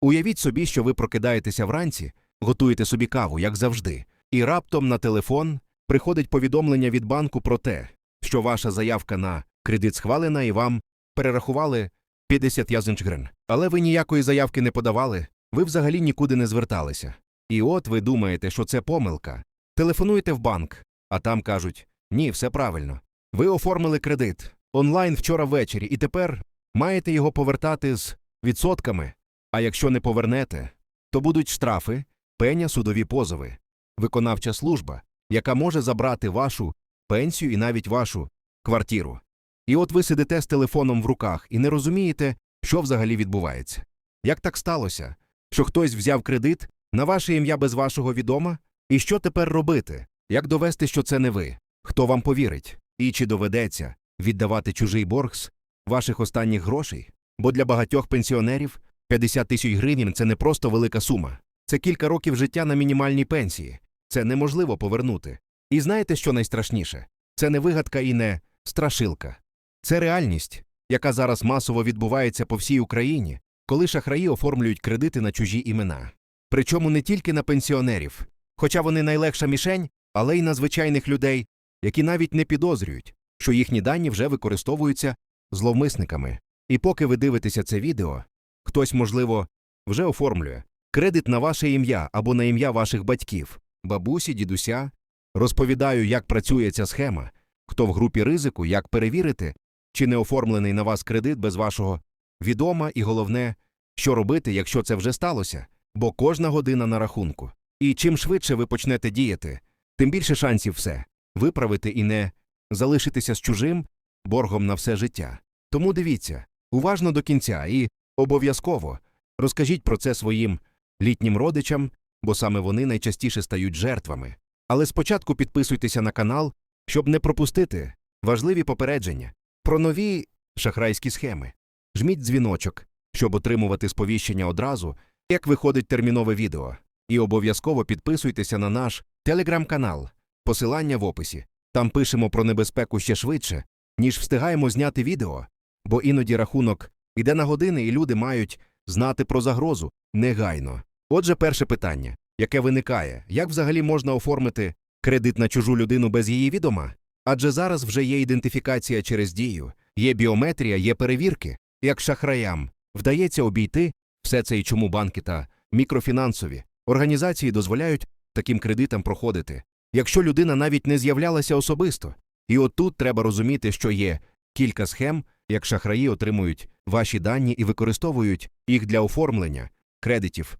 Уявіть собі, що ви прокидаєтеся вранці, готуєте собі каву, як завжди, і раптом на телефон приходить повідомлення від банку про те, що ваша заявка на кредит схвалена і вам перерахували 50 тисяч гривень. Але ви ніякої заявки не подавали, ви взагалі нікуди не зверталися. І от ви думаєте, що це помилка. Телефонуєте в банк, а там кажуть: ні, все правильно. Ви оформили кредит онлайн вчора ввечері, і тепер маєте його повертати з відсотками. А якщо не повернете, то будуть штрафи, пеня, судові позови, виконавча служба, яка може забрати вашу пенсію і навіть вашу квартиру. І от ви сидите з телефоном в руках і не розумієте, що взагалі відбувається. Як так сталося, що хтось взяв кредит на ваше ім'я без вашого відома? І що тепер робити? Як довести, що це не ви? Хто вам повірить? І чи доведеться віддавати чужий борг з ваших останніх грошей? Бо для багатьох пенсіонерів 50 тисяч гривень це не просто велика сума. Це кілька років життя на мінімальній пенсії. Це неможливо повернути. І знаєте, що найстрашніше? Це не вигадка і не страшилка. Це реальність, яка зараз масово відбувається по всій Україні, коли шахраї оформлюють кредити на чужі імена. Причому не тільки на пенсіонерів, хоча вони найлегша мішень, але й на звичайних людей, які навіть не підозрюють, що їхні дані вже використовуються зловмисниками. І поки ви дивитеся це відео, хтось, можливо, вже оформлює кредит на ваше ім'я або на ім'я ваших батьків, бабусі, дідуся. Розповідаю, як працює ця схема, хто в групі ризику, як перевірити, чи не оформлений на вас кредит без вашого відома, і головне, що робити, якщо це вже сталося, бо кожна година на рахунку. І чим швидше ви почнете діяти, тим більше шансів все виправити і не залишитися з чужим боргом на все життя. Тому дивіться уважно до кінця і обов'язково розкажіть про це своїм літнім родичам, бо саме вони найчастіше стають жертвами. Але спочатку підписуйтеся на канал, щоб не пропустити важливі попередження про нові шахрайські схеми. Жміть дзвіночок, щоб отримувати сповіщення одразу, як виходить термінове відео. І обов'язково підписуйтеся на наш телеграм-канал, посилання в описі. Там пишемо про небезпеку ще швидше, ніж встигаємо зняти відео, бо іноді рахунок іде на години, і люди мають знати про загрозу негайно. Отже, перше питання, яке виникає, як взагалі можна оформити кредит на чужу людину без її відома? Адже зараз вже є ідентифікація через дію, є біометрія, є перевірки. Як шахраям вдається обійти все це і чому банки та мікрофінансові організації дозволяють таким кредитам проходити, якщо людина навіть не з'являлася особисто. І от тут треба розуміти, що є кілька схем, як шахраї отримують ваші дані і використовують їх для оформлення кредитів.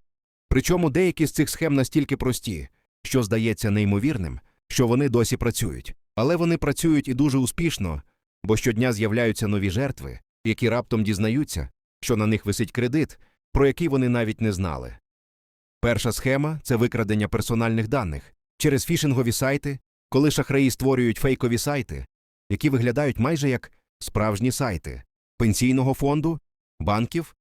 Причому деякі з цих схем настільки прості, що здається неймовірним, що вони досі працюють. Але вони працюють і дуже успішно, бо щодня з'являються нові жертви, які раптом дізнаються, що на них висить кредит, про який вони навіть не знали. Перша схема це викрадення персональних даних через фішингові сайти, коли шахраї створюють фейкові сайти, які виглядають майже як справжні сайти пенсійного фонду, банків,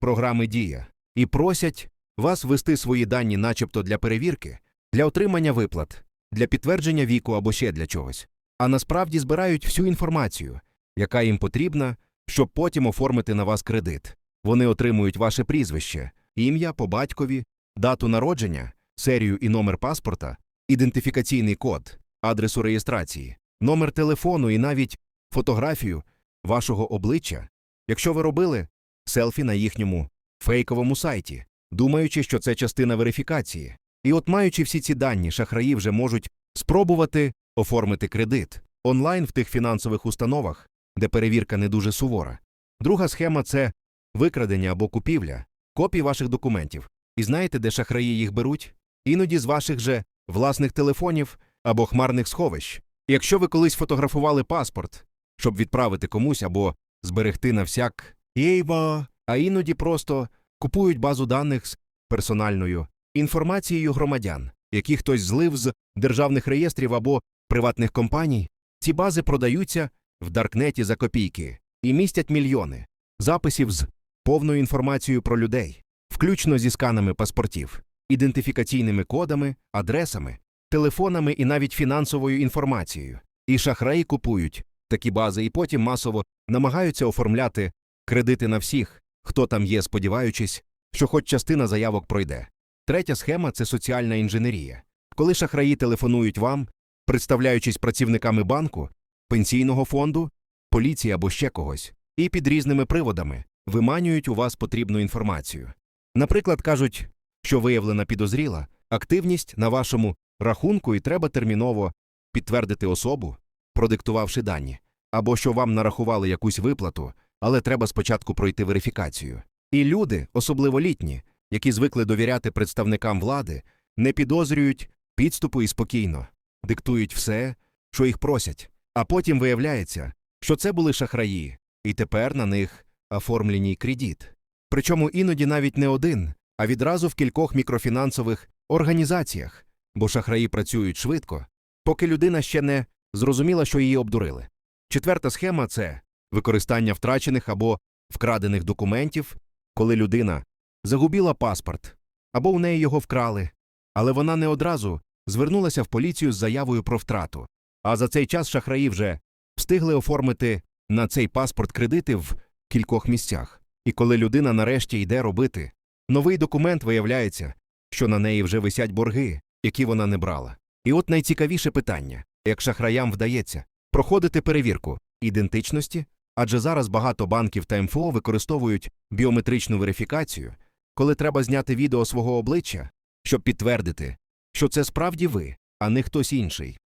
програми Дія, і просять вас ввести свої дані, начебто для перевірки, для отримання виплат, для підтвердження віку або ще для чогось, а насправді збирають всю інформацію, яка їм потрібна, щоб потім оформити на вас кредит. Вони отримують ваше прізвище, ім'я по батькові, дату народження, серію і номер паспорта, ідентифікаційний код, адресу реєстрації, номер телефону і навіть фотографію вашого обличчя, якщо ви робили селфі на їхньому фейковому сайті, думаючи, що це частина верифікації. І от маючи всі ці дані, шахраї вже можуть спробувати оформити кредит онлайн в тих фінансових установах, де перевірка не дуже сувора. Друга схема це викрадення або купівля, копії ваших документів. І знаєте, де шахраї їх беруть? Іноді з ваших же власних телефонів або хмарних сховищ. Якщо ви колись фотографували паспорт, щоб відправити комусь або зберегти на всяк єйба, а іноді просто купують базу даних з персональною інформацією громадян, які хтось злив з державних реєстрів або приватних компаній. Ці бази продаються в Даркнеті за копійки і містять мільйони записів з повною інформацією про людей, включно зі сканами паспортів, ідентифікаційними кодами, адресами, телефонами і навіть фінансовою інформацією. І шахраї купують такі бази і потім масово намагаються оформляти кредити на всіх, хто там є, сподіваючись, що хоч частина заявок пройде. Третя схема це соціальна інженерія. Коли шахраї телефонують вам, представляючись працівниками банку, пенсійного фонду, поліції або ще когось, і під різними приводами виманюють у вас потрібну інформацію. Наприклад, кажуть, що виявлена підозріла активність на вашому рахунку і треба терміново підтвердити особу, продиктувавши дані, або що вам нарахували якусь виплату, але треба спочатку пройти верифікацію. І люди, особливо літні, які звикли довіряти представникам влади, не підозрюють підступу і спокійно, диктують все, що їх просять, а потім виявляється, що це були шахраї, і тепер на них оформлений кредит. Причому іноді навіть не один, а відразу в кількох мікрофінансових організаціях, бо шахраї працюють швидко, поки людина ще не зрозуміла, що її обдурили. Четверта схема це використання втрачених або вкрадених документів, коли людина загубила паспорт або у неї його вкрали, але вона не одразу звернулася в поліцію з заявою про втрату. А за цей час шахраї вже встигли оформити на цей паспорт кредити в кількох місцях. І коли людина нарешті йде робити новий документ, виявляється, що на неї вже висять борги, які вона не брала. І от найцікавіше питання як шахраям вдається проходити перевірку ідентичності, адже зараз багато банків та МФО використовують біометричну верифікацію, коли треба зняти відео свого обличчя, щоб підтвердити, що це справді ви, а не хтось інший.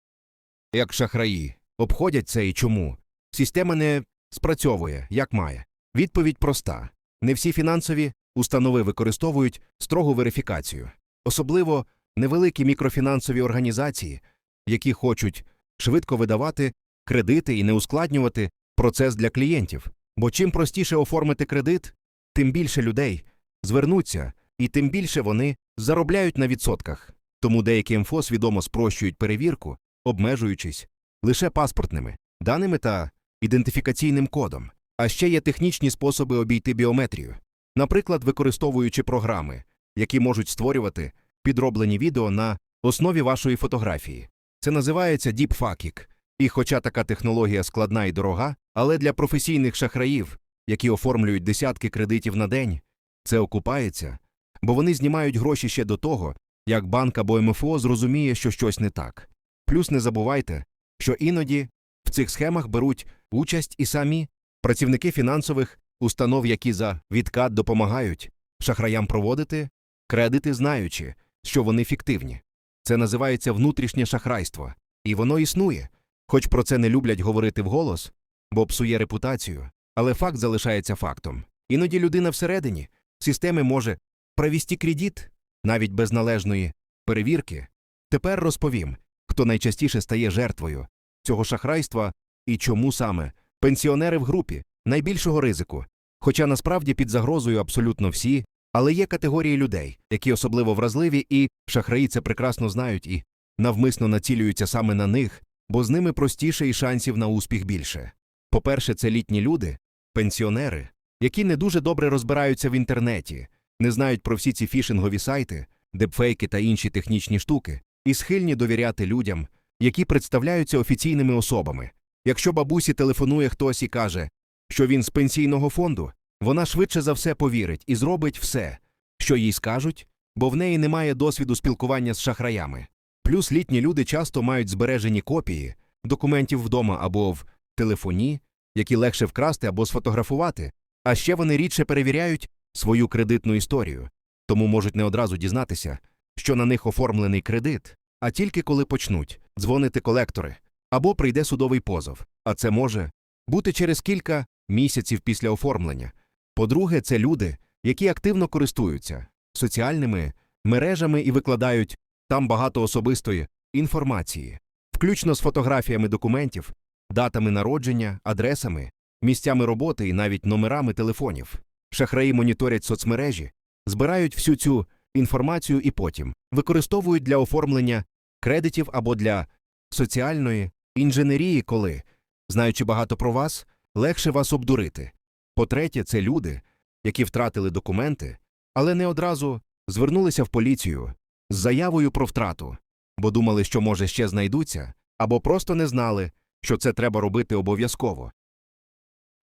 Як шахраї обходять це і чому? Система не спрацьовує, як має. Відповідь проста: не всі фінансові установи використовують строгу верифікацію, особливо невеликі мікрофінансові організації, які хочуть швидко видавати кредити і не ускладнювати процес для клієнтів. Бо чим простіше оформити кредит, тим більше людей звернуться, і тим більше вони заробляють на відсотках. Тому деякі МФО свідомо спрощують перевірку, обмежуючись лише паспортними даними та ідентифікаційним кодом. А ще є технічні способи обійти біометрію, наприклад, використовуючи програми, які можуть створювати підроблені відео на основі вашої фотографії. Це називається Deepfaking. І хоча така технологія складна і дорога, але для професійних шахраїв, які оформлюють десятки кредитів на день, це окупається, бо вони знімають гроші ще до того, як банк або МФО зрозуміє, що щось не так. Плюс не забувайте, що іноді в цих схемах беруть участь і самі працівники фінансових установ, які за відкат допомагають шахраям проводити кредити, знаючи, що вони фіктивні. Це називається внутрішнє шахрайство, і воно існує, хоч про це не люблять говорити вголос, бо псує репутацію, але факт залишається фактом. Іноді людина всередині системи може провести кредит навіть без належної перевірки. Тепер розповім, хто найчастіше стає жертвою цього шахрайства і чому саме пенсіонери в групі найбільшого ризику. Хоча насправді під загрозою абсолютно всі, але є категорії людей, які особливо вразливі, і шахраї це прекрасно знають і навмисно націлюються саме на них, бо з ними простіше і шансів на успіх більше. По-перше, це літні люди, пенсіонери, які не дуже добре розбираються в інтернеті, не знають про всі ці фішингові сайти, депфейки та інші технічні штуки, і схильні довіряти людям, які представляються офіційними особами. Якщо бабусі телефонує хтось і каже, що він з пенсійного фонду, вона швидше за все повірить і зробить все, що їй скажуть, бо в неї немає досвіду спілкування з шахраями. Плюс літні люди часто мають збережені копії документів вдома або в телефоні, які легше вкрасти або сфотографувати, а ще вони рідше перевіряють свою кредитну історію, тому можуть не одразу дізнатися, що на них оформлений кредит, а тільки коли почнуть дзвонити колектори або прийде судовий позов, а це може бути через кілька місяців після оформлення. По-друге, це люди, які активно користуються соціальними мережами і викладають там багато особистої інформації, включно з фотографіями документів, датами народження, адресами, місцями роботи і навіть номерами телефонів. Шахраї моніторять соцмережі, збирають всю цю інформацію і потім використовують для оформлення кредитів або для соціальної інженерії, коли, знаючи багато про вас, легше вас обдурити. По-третє, це люди, які втратили документи, але не одразу звернулися в поліцію з заявою про втрату, бо думали, що, може, ще знайдуться, або просто не знали, що це треба робити обов'язково.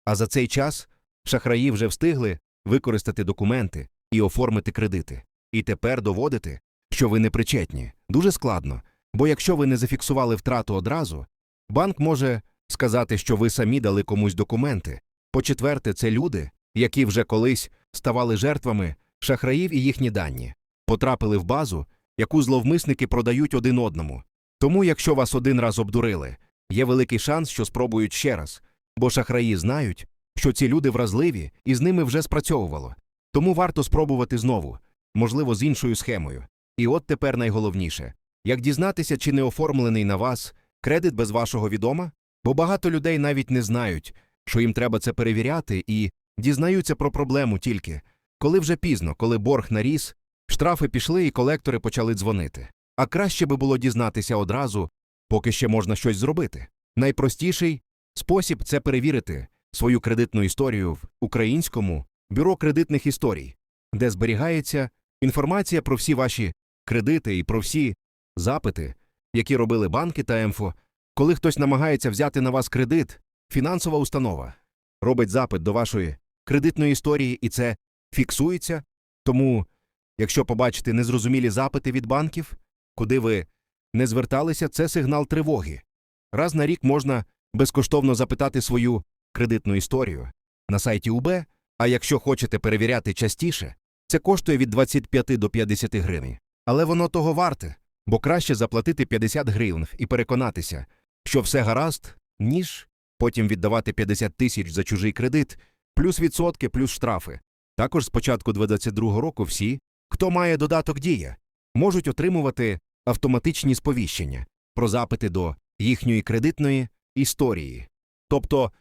А за цей час шахраї вже встигли використати документи і оформити кредити. І тепер доводити, що ви не причетні. Дуже складно, бо якщо ви не зафіксували втрату одразу, банк може сказати, що ви самі дали комусь документи. По-четверте, це люди, які вже колись ставали жертвами шахраїв і їхні дані, потрапили в базу, яку зловмисники продають один одному. Тому, якщо вас один раз обдурили, є великий шанс, що спробують ще раз, бо шахраї знають, що ці люди вразливі і з ними вже спрацьовувало. Тому варто спробувати знову, можливо, з іншою схемою. І от тепер найголовніше як дізнатися, чи не оформлений на вас кредит без вашого відома? Бо багато людей навіть не знають, що їм треба це перевіряти, і дізнаються про проблему тільки, коли вже пізно, коли борг наріс, штрафи пішли і колектори почали дзвонити. А краще би було дізнатися одразу, поки ще можна щось зробити. Найпростіший спосіб це перевірити свою кредитну історію в українському бюро кредитних історій, де зберігається інформація про всі ваші кредити і про всі запити, які робили банки та МФО. Коли хтось намагається взяти на вас кредит, фінансова установа робить запит до вашої кредитної історії, і це фіксується. Тому, якщо побачите незрозумілі запити від банків, куди ви не зверталися, це сигнал тривоги. Раз на рік можна безкоштовно запитати свою кредитну історію на сайті УБ, а якщо хочете перевіряти частіше, це коштує від 25 до 50 гривень. Але воно того варте, бо краще заплатити 50 гривень і переконатися, що все гаразд, ніж потім віддавати 50 тисяч за чужий кредит, плюс відсотки, плюс штрафи. Також з початку 2022 року всі, хто має додаток Дія, можуть отримувати автоматичні сповіщення про запити до їхньої кредитної історії. Тобто,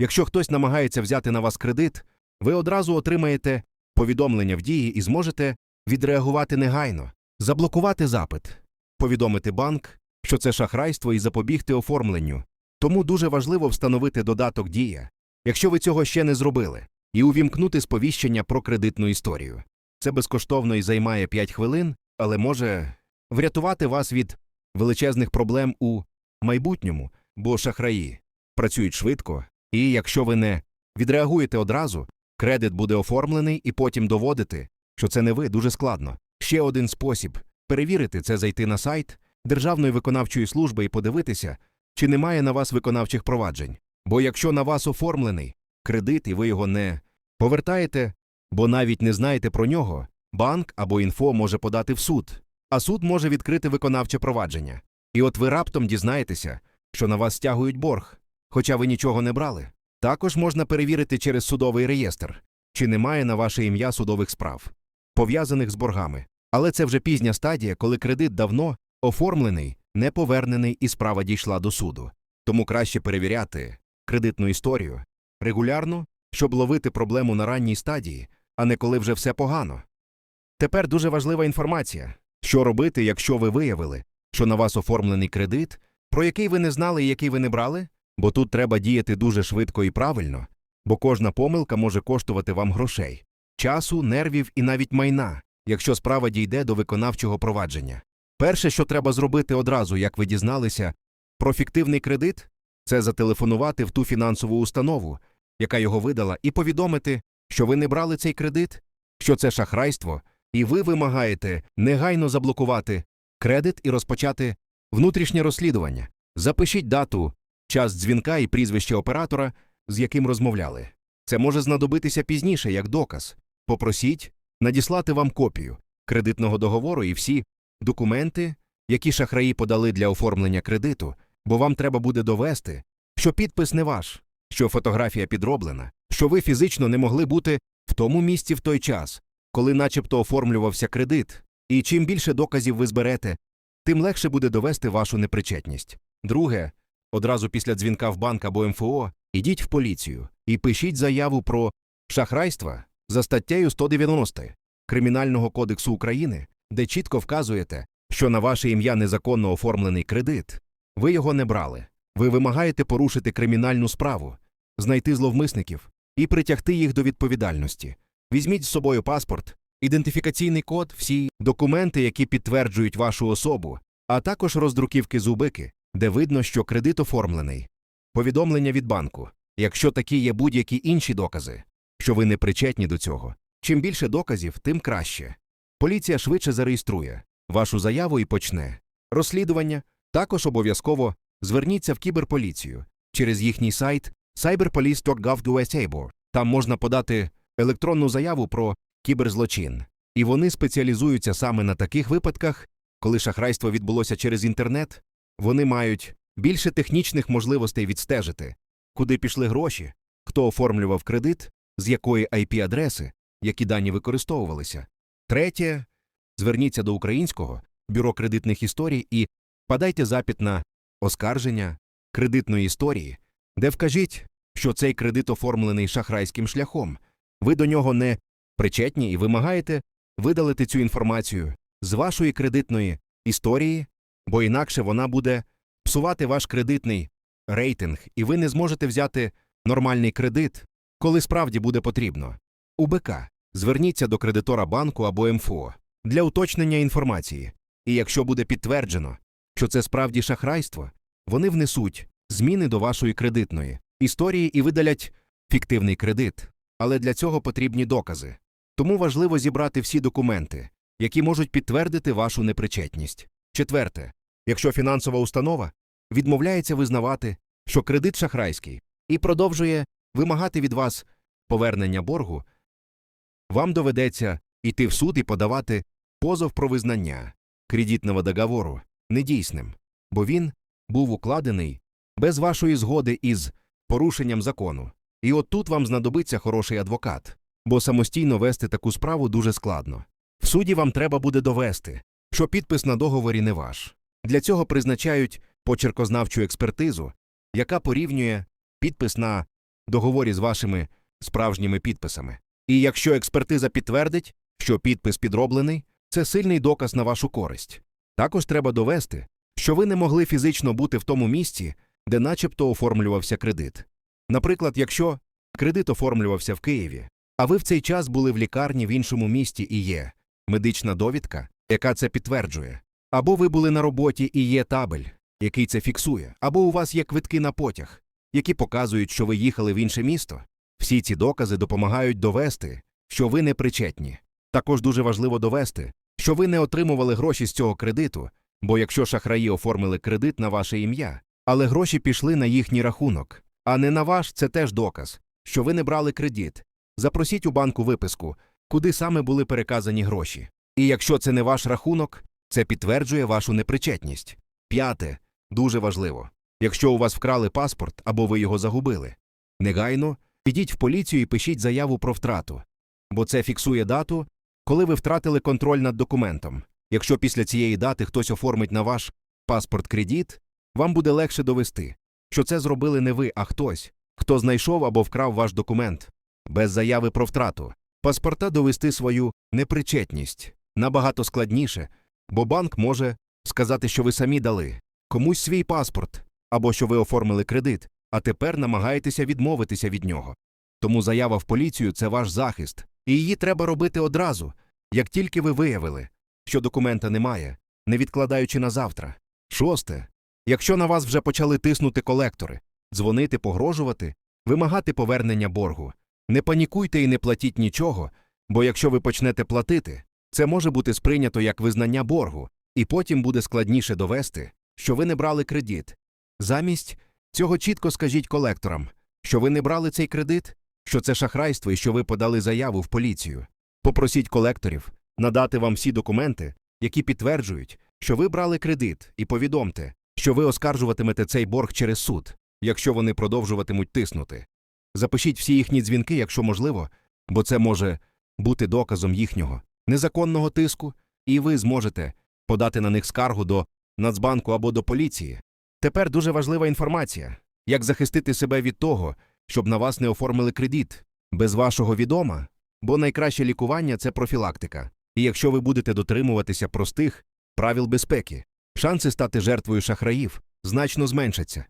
якщо хтось намагається взяти на вас кредит, ви одразу отримаєте повідомлення в дії і зможете відреагувати негайно, заблокувати запит, повідомити банк, що це шахрайство і запобігти оформленню. Тому дуже важливо встановити додаток Дія, якщо ви цього ще не зробили, і увімкнути сповіщення про кредитну історію. Це безкоштовно і займає 5 хвилин, але може врятувати вас від величезних проблем у майбутньому, бо шахраї працюють швидко, і якщо ви не відреагуєте одразу, кредит буде оформлений і потім доводити, що це не ви дуже складно. Ще один спосіб перевірити це зайти на сайт Державної виконавчої служби і подивитися, чи немає на вас виконавчих проваджень. Бо якщо на вас оформлений кредит і ви його не повертаєте, бо навіть не знаєте про нього, банк або інфо може подати в суд, а суд може відкрити виконавче провадження. І от ви раптом дізнаєтеся, що на вас стягують борг, хоча ви нічого не брали. Також можна перевірити через судовий реєстр, чи немає на ваше ім'я судових справ, пов'язаних з боргами. Але це вже пізня стадія, коли кредит давно оформлений, не повернений і справа дійшла до суду. Тому краще перевіряти кредитну історію регулярно, щоб ловити проблему на ранній стадії, а не коли вже все погано. Тепер дуже важлива інформація, що робити, якщо ви виявили, що на вас оформлений кредит, про який ви не знали і який ви не брали, бо тут треба діяти дуже швидко і правильно, бо кожна помилка може коштувати вам грошей, часу, нервів і навіть майна, якщо справа дійде до виконавчого провадження. Перше, що треба зробити одразу, як ви дізналися, про фіктивний кредит це зателефонувати в ту фінансову установу, яка його видала, і повідомити, що ви не брали цей кредит, що це шахрайство, і ви вимагаєте негайно заблокувати кредит і розпочати внутрішнє розслідування. Запишіть дату, час дзвінка і прізвище оператора, з яким розмовляли. Це може знадобитися пізніше як доказ. Попросіть надіслати вам копію кредитного договору і всі документи, які шахраї подали для оформлення кредиту, бо вам треба буде довести, що підпис не ваш, що фотографія підроблена, що ви фізично не могли бути в тому місці в той час, коли начебто оформлювався кредит, і чим більше доказів ви зберете, тим легше буде довести вашу непричетність. Друге, одразу після дзвінка в банк або МФО ідіть в поліцію і пишіть заяву про шахрайство за статтею 190 Кримінального кодексу України, де чітко вказуєте, що на ваше ім'я незаконно оформлений кредит. Ви його не брали. Ви вимагаєте порушити кримінальну справу, знайти зловмисників і притягти їх до відповідальності. Візьміть з собою паспорт, ідентифікаційний код, всі документи, які підтверджують вашу особу, а також роздруківки зубики, де видно, що кредит оформлений, повідомлення від банку, якщо такі є будь-які інші докази, що ви не причетні до цього, Чим більше доказів, тим краще. Поліція швидше зареєструє вашу заяву і почне. Розслідування також обов'язково зверніться в кіберполіцію через їхній сайт cyberpolice.gov.ua. Там можна подати електронну заяву про кіберзлочин. І вони спеціалізуються саме на таких випадках, коли шахрайство відбулося через інтернет. Вони мають більше технічних можливостей відстежити, куди пішли гроші, хто оформлював кредит, з якої IP-адреси, які дані використовувалися. Третє, зверніться до українського бюро кредитних історій і подайте запит на оскарження кредитної історії, де вкажіть, що цей кредит оформлений шахрайським шляхом. Ви до нього не причетні і вимагаєте видалити цю інформацію з вашої кредитної історії, бо інакше вона буде псувати ваш кредитний рейтинг, і ви не зможете взяти нормальний кредит, коли справді буде потрібно. УБК. Зверніться до кредитора банку або МФО для уточнення інформації. І якщо буде підтверджено, що це справді шахрайство, вони внесуть зміни до вашої кредитної історії і видалять фіктивний кредит. Але для цього потрібні докази. Тому важливо зібрати всі документи, які можуть підтвердити вашу непричетність. Четверте, якщо фінансова установа відмовляється визнавати, що кредит шахрайський, і продовжує вимагати від вас повернення боргу, вам доведеться йти в суд і подавати позов про визнання кредитного договору недійсним, бо він був укладений без вашої згоди із порушенням закону. І от тут вам знадобиться хороший адвокат, бо самостійно вести таку справу дуже складно. В суді вам треба буде довести, що підпис на договорі не ваш. Для цього призначають почеркознавчу експертизу, яка порівнює підпис на договорі з вашими справжніми підписами. І якщо експертиза підтвердить, що підпис підроблений, це сильний доказ на вашу користь. Також треба довести, що ви не могли фізично бути в тому місці, де начебто оформлювався кредит. Наприклад, якщо кредит оформлювався в Києві, а ви в цей час були в лікарні в іншому місті і є медична довідка, яка це підтверджує, або ви були на роботі і є табель, який це фіксує, або у вас є квитки на потяг, які показують, що ви їхали в інше місто. Всі ці докази допомагають довести, що ви не причетні. Також дуже важливо довести, що ви не отримували гроші з цього кредиту, бо якщо шахраї оформили кредит на ваше ім'я, але гроші пішли на їхній рахунок, а не на ваш, це теж доказ, що ви не брали кредит. Запросіть у банку виписку, куди саме були переказані гроші. І якщо це не ваш рахунок, це підтверджує вашу непричетність. П'яте дуже важливо. Якщо у вас вкрали паспорт або ви його загубили, негайно підіть в поліцію і пишіть заяву про втрату, бо це фіксує дату, коли ви втратили контроль над документом. Якщо після цієї дати хтось оформить на ваш паспорт кредит, вам буде легше довести, що це зробили не ви, а хтось, хто знайшов або вкрав ваш документ без заяви про втрату. Паспорта довести свою непричетність набагато складніше, бо банк може сказати, що ви самі дали комусь свій паспорт або що ви оформили кредит, а тепер намагаєтеся відмовитися від нього. Тому заява в поліцію це ваш захист, і її треба робити одразу, як тільки ви виявили, що документа немає, не відкладаючи на завтра. Шосте. Якщо на вас вже почали тиснути колектори, дзвонити, погрожувати, вимагати повернення боргу, не панікуйте і не платіть нічого, бо якщо ви почнете платити, це може бути сприйнято як визнання боргу, і потім буде складніше довести, що ви не брали кредит. Замість цього чітко скажіть колекторам, що ви не брали цей кредит, що це шахрайство і що ви подали заяву в поліцію. Попросіть колекторів надати вам всі документи, які підтверджують, що ви брали кредит, і повідомте, що ви оскаржуватимете цей борг через суд, якщо вони продовжуватимуть тиснути. Запишіть всі їхні дзвінки, якщо можливо, бо це може бути доказом їхнього незаконного тиску, і ви зможете подати на них скаргу до Нацбанку або до поліції. Тепер дуже важлива інформація як захистити себе від того, щоб на вас не оформили кредит без вашого відома, бо найкраще лікування це профілактика. І якщо ви будете дотримуватися простих правил безпеки, шанси стати жертвою шахраїв значно зменшаться.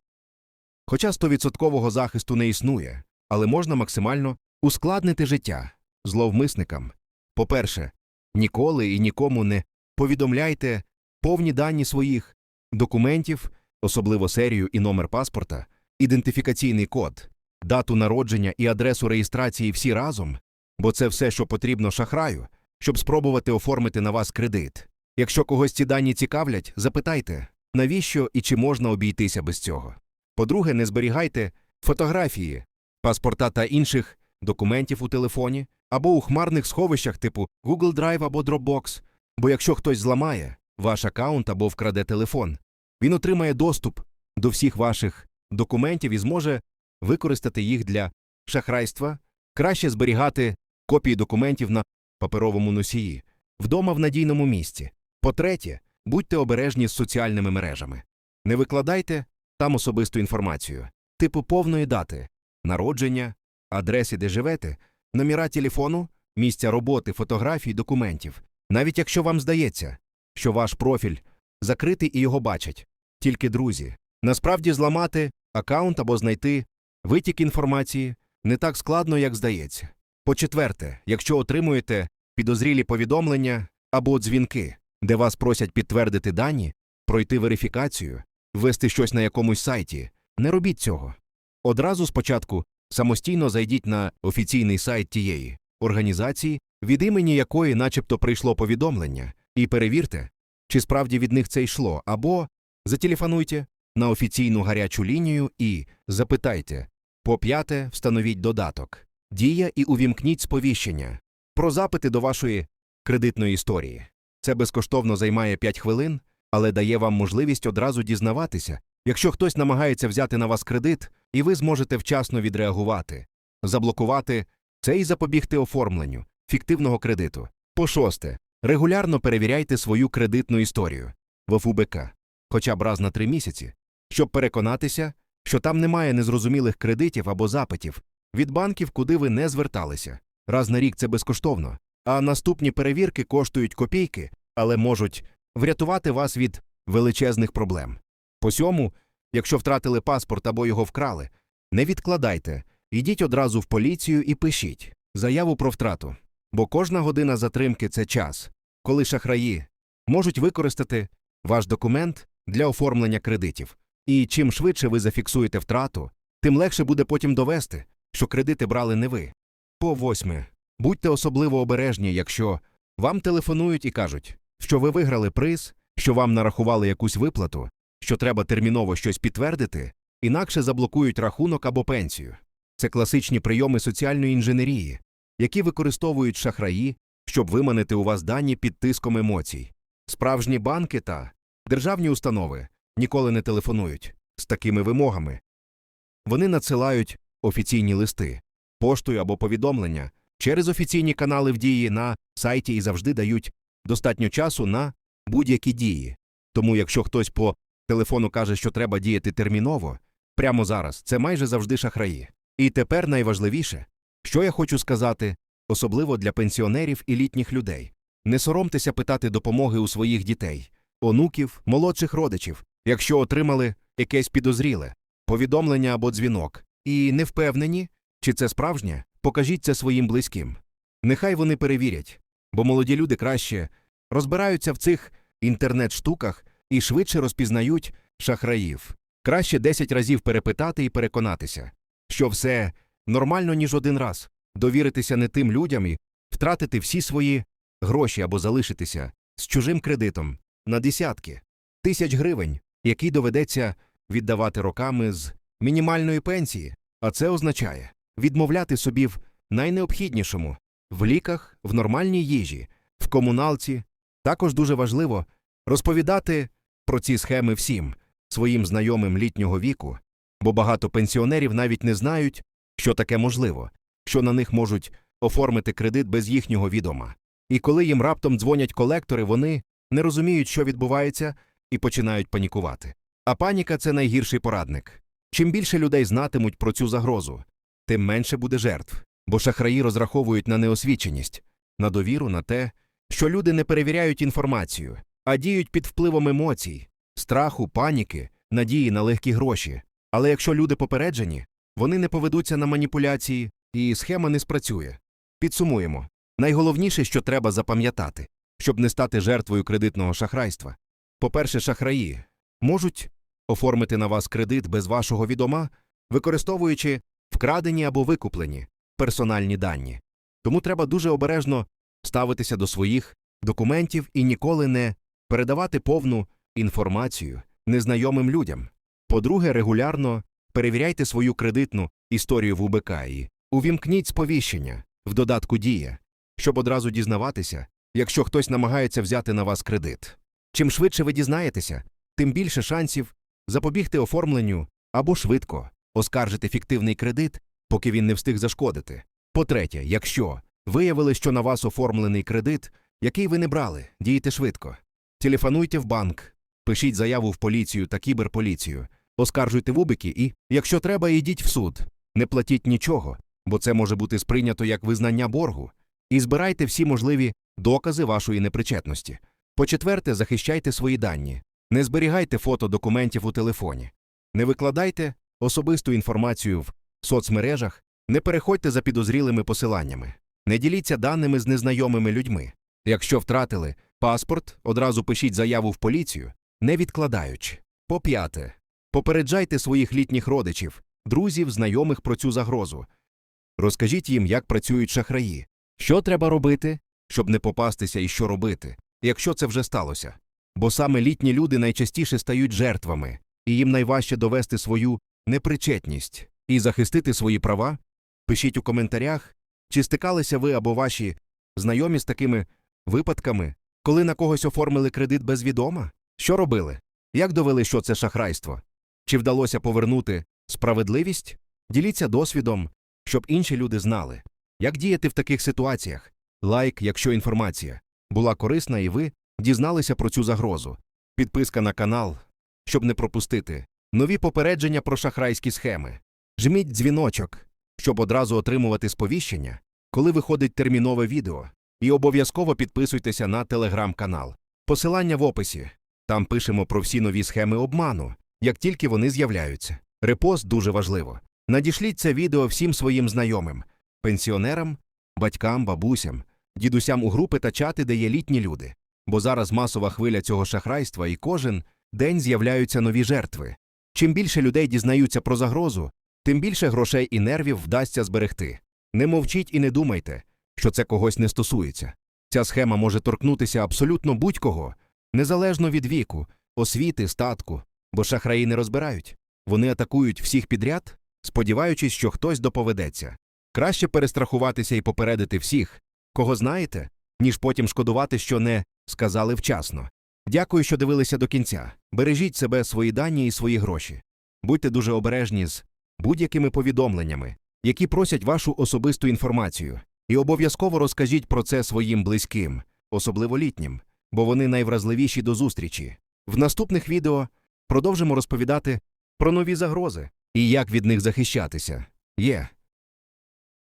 Хоча стовідсоткового захисту не існує, але можна максимально ускладнити життя зловмисникам. По-перше, ніколи і нікому не повідомляйте повні дані своїх документів, особливо серію і номер паспорта, ідентифікаційний код, дату народження і адресу реєстрації всі разом, бо це все, що потрібно шахраю, щоб спробувати оформити на вас кредит. Якщо когось ці дані цікавлять, запитайте, навіщо і чи можна обійтися без цього. По-друге, не зберігайте фотографії, паспорта та інших документів у телефоні або у хмарних сховищах типу Google Drive або Dropbox, бо якщо хтось зламає ваш аккаунт або вкраде телефон, він отримає доступ до всіх ваших документів і зможе використати їх для шахрайства, краще зберігати копії документів на паперовому носії, вдома в надійному місці. По-третє, будьте обережні з соціальними мережами. Не викладайте там особисту інформацію, типу повної дати, народження, адреси, де живете, номера телефону, місця роботи, фотографій, документів. Навіть якщо вам здається, що ваш профіль закритий і його бачать, тільки друзі. Насправді зламати аккаунт або знайти витік інформації не так складно, як здається. По-четверте, якщо отримуєте підозрілі повідомлення або дзвінки, де вас просять підтвердити дані, пройти верифікацію, ввести щось на якомусь сайті, не робіть цього. Одразу спочатку самостійно зайдіть на офіційний сайт тієї організації, від імені якої начебто прийшло повідомлення, і перевірте, чи справді від них це йшло, або зателефонуйте на офіційну гарячу лінію і запитайте. По п'яте, встановіть додаток. Дія і увімкніть сповіщення про запити до вашої кредитної історії. Це безкоштовно займає 5 хвилин, але дає вам можливість одразу дізнаватися, якщо хтось намагається взяти на вас кредит, і ви зможете вчасно відреагувати, заблокувати це і запобігти оформленню фіктивного кредиту. По шосте, регулярно перевіряйте свою кредитну історію в ФУБК, хоча б раз на три місяці, щоб переконатися, що там немає незрозумілих кредитів або запитів від банків, куди ви не зверталися. Раз на рік це безкоштовно, а наступні перевірки коштують копійки, але можуть врятувати вас від величезних проблем. По сьому, якщо втратили паспорт або його вкрали, не відкладайте, йдіть одразу в поліцію і пишіть заяву про втрату, бо кожна година затримки це час, коли шахраї можуть використати ваш документ для оформлення кредитів. І чим швидше ви зафіксуєте втрату, тим легше буде потім довести, що кредити брали не ви. По восьме. Будьте особливо обережні, якщо вам телефонують і кажуть, що ви виграли приз, що вам нарахували якусь виплату, що треба терміново щось підтвердити, інакше заблокують рахунок або пенсію. Це класичні прийоми соціальної інженерії, які використовують шахраї, щоб виманити у вас дані під тиском емоцій. Справжні банки та державні установи ніколи не телефонують з такими вимогами. Вони надсилають офіційні листи, поштою або повідомлення через офіційні канали в дії на сайті і завжди дають достатньо часу на будь-які дії. Тому, якщо хтось по телефону каже, що треба діяти терміново, прямо зараз це майже завжди шахраї. І тепер найважливіше, що я хочу сказати, особливо для пенсіонерів і літніх людей. Не соромтеся питати допомоги у своїх дітей, онуків, молодших родичів, якщо отримали якесь підозріле, повідомлення або дзвінок, і не впевнені, чи це справжнє, покажіть це своїм близьким. Нехай вони перевірять, бо молоді люди краще розбираються в цих інтернет-штуках і швидше розпізнають шахраїв. Краще 10 разів перепитати і переконатися, що все нормально, ніж один раз, довіритися не тим людям і втратити всі свої гроші або залишитися з чужим кредитом на десятки тисяч гривень, який доведеться віддавати роками з мінімальної пенсії, а це означає відмовляти собі в найнеобхіднішому в ліках, в нормальній їжі, в комуналці. Також дуже важливо розповідати про ці схеми всім своїм знайомим літнього віку, бо багато пенсіонерів навіть не знають, що таке можливо, що на них можуть оформити кредит без їхнього відома. І коли їм раптом дзвонять колектори, вони не розуміють, що відбувається, і починають панікувати. А паніка це найгірший порадник. Чим більше людей знатимуть про цю загрозу, тим менше буде жертв, бо шахраї розраховують на неосвіченість, на довіру, на те, що люди не перевіряють інформацію, а діють під впливом емоцій, страху, паніки, надії на легкі гроші. Але якщо люди попереджені, вони не поведуться на маніпуляції, і схема не спрацює. Підсумуємо. Найголовніше, що треба запам'ятати, щоб не стати жертвою кредитного шахрайства. По-перше, шахраї можуть оформити на вас кредит без вашого відома, використовуючи вкрадені або викуплені персональні дані. Тому треба дуже обережно ставитися до своїх документів і ніколи не передавати повну інформацію незнайомим людям. По-друге, регулярно перевіряйте свою кредитну історію в УБК і увімкніть сповіщення в додатку Дія, щоб одразу дізнаватися, якщо хтось намагається взяти на вас кредит. Чим швидше ви дізнаєтеся, тим більше шансів запобігти оформленню або швидко оскаржити фіктивний кредит, поки він не встиг зашкодити. По-третє, якщо виявили, що на вас оформлений кредит, який ви не брали, дійте швидко. Телефонуйте в банк, пишіть заяву в поліцію та кіберполіцію, оскаржуйте в убики і, якщо треба, йдіть в суд. Не платіть нічого, бо це може бути сприйнято як визнання боргу, і збирайте всі можливі докази вашої непричетності. По-четверте, захищайте свої дані. Не зберігайте фото документів у телефоні. Не викладайте особисту інформацію в соцмережах, не переходьте за підозрілими посиланнями, не діліться даними з незнайомими людьми. Якщо втратили паспорт, одразу пишіть заяву в поліцію, не відкладаючи. По п'яте, попереджайте своїх літніх родичів, друзів, знайомих про цю загрозу. Розкажіть їм, як працюють шахраї, що треба робити, щоб не попастися і що робити, якщо це вже сталося. Бо саме літні люди найчастіше стають жертвами, і їм найважче довести свою непричетність і захистити свої права. Пишіть у коментарях, чи стикалися ви або ваші знайомі з такими випадками, коли на когось оформили кредит без відома? Що робили? Як довели, що це шахрайство? Чи вдалося повернути справедливість? Діліться досвідом, щоб інші люди знали, як діяти в таких ситуаціях. Лайк, якщо інформація була корисна і ви дізналися про цю загрозу. Підписка на канал, щоб не пропустити нові попередження про шахрайські схеми. Жміть дзвіночок, щоб одразу отримувати сповіщення, коли виходить термінове відео. І обов'язково підписуйтеся на телеграм-канал. Посилання в описі. Там пишемо про всі нові схеми обману, як тільки вони з'являються. Репост дуже важливо. Надішліть це відео всім своїм знайомим, пенсіонерам, батькам, бабусям, дідусям у групи та чати, де є літні люди. Бо зараз масова хвиля цього шахрайства і кожен день з'являються нові жертви. Чим більше людей дізнаються про загрозу, тим більше грошей і нервів вдасться зберегти. Не мовчіть і не думайте, що це когось не стосується. Ця схема може торкнутися абсолютно будь-кого, незалежно від віку, освіти, статку, бо шахраї не розбирають. Вони атакують всіх підряд, сподіваючись, що хтось доповедеться. Краще перестрахуватися і попередити всіх, кого знаєте, ніж потім шкодувати, що не сказали вчасно. Дякую, що дивилися до кінця. Бережіть себе, свої дані і свої гроші. Будьте дуже обережні з будь-якими повідомленнями, які просять вашу особисту інформацію, і обов'язково розкажіть про це своїм близьким, особливо літнім, бо вони найвразливіші до зустрічі. В наступних відео продовжимо розповідати про нові загрози і як від них захищатися. Є.